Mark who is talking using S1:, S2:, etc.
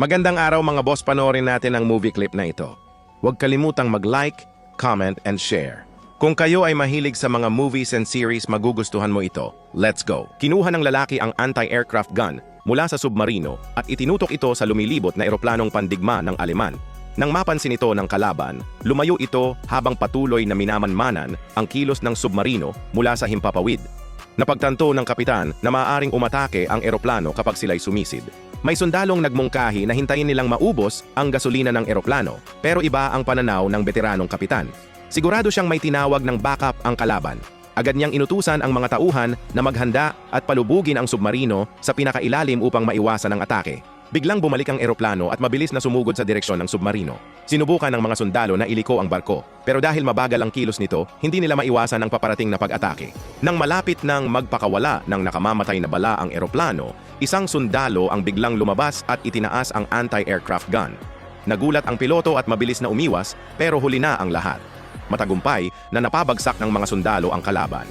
S1: Magandang araw mga boss, panoorin natin ang movie clip na ito. Huwag kalimutang mag-like, comment, and share. Kung kayo ay mahilig sa mga movies and series, magugustuhan mo ito. Let's go! Kinuha ng lalaki ang anti-aircraft gun mula sa submarino at itinutok ito sa lumilibot na eroplanong pandigma ng Aleman. Nang mapansin ito ng kalaban, lumayo ito habang patuloy na minamanmanan ang kilos ng submarino mula sa himpapawid. Napagtanto ng kapitan na maaaring umatake ang eroplano kapag sila'y sumisid. May sundalong nagmungkahi na hintayin nilang maubos ang gasolina ng eroplano, pero iba ang pananaw ng veteranong kapitan. Sigurado siyang may tinawag ng backup ang kalaban. Agad niyang inutusan ang mga tauhan na maghanda at palubugin ang submarino sa pinakailalim upang maiwasan ang atake. Biglang bumalik ang eroplano at mabilis na sumugod sa direksyon ng submarino. Sinubukan ng mga sundalo na iliko ang barko, pero dahil mabagal ang kilos nito, hindi nila maiwasan ang paparating na pag-atake. Nang malapit ng magpakawala ng nakamamatay na bala ang eroplano, isang sundalo ang biglang lumabas at itinaas ang anti-aircraft gun. Nagulat ang piloto at mabilis na umiwas, pero huli na ang lahat. Matagumpay na napabagsak ng mga sundalo ang kalaban.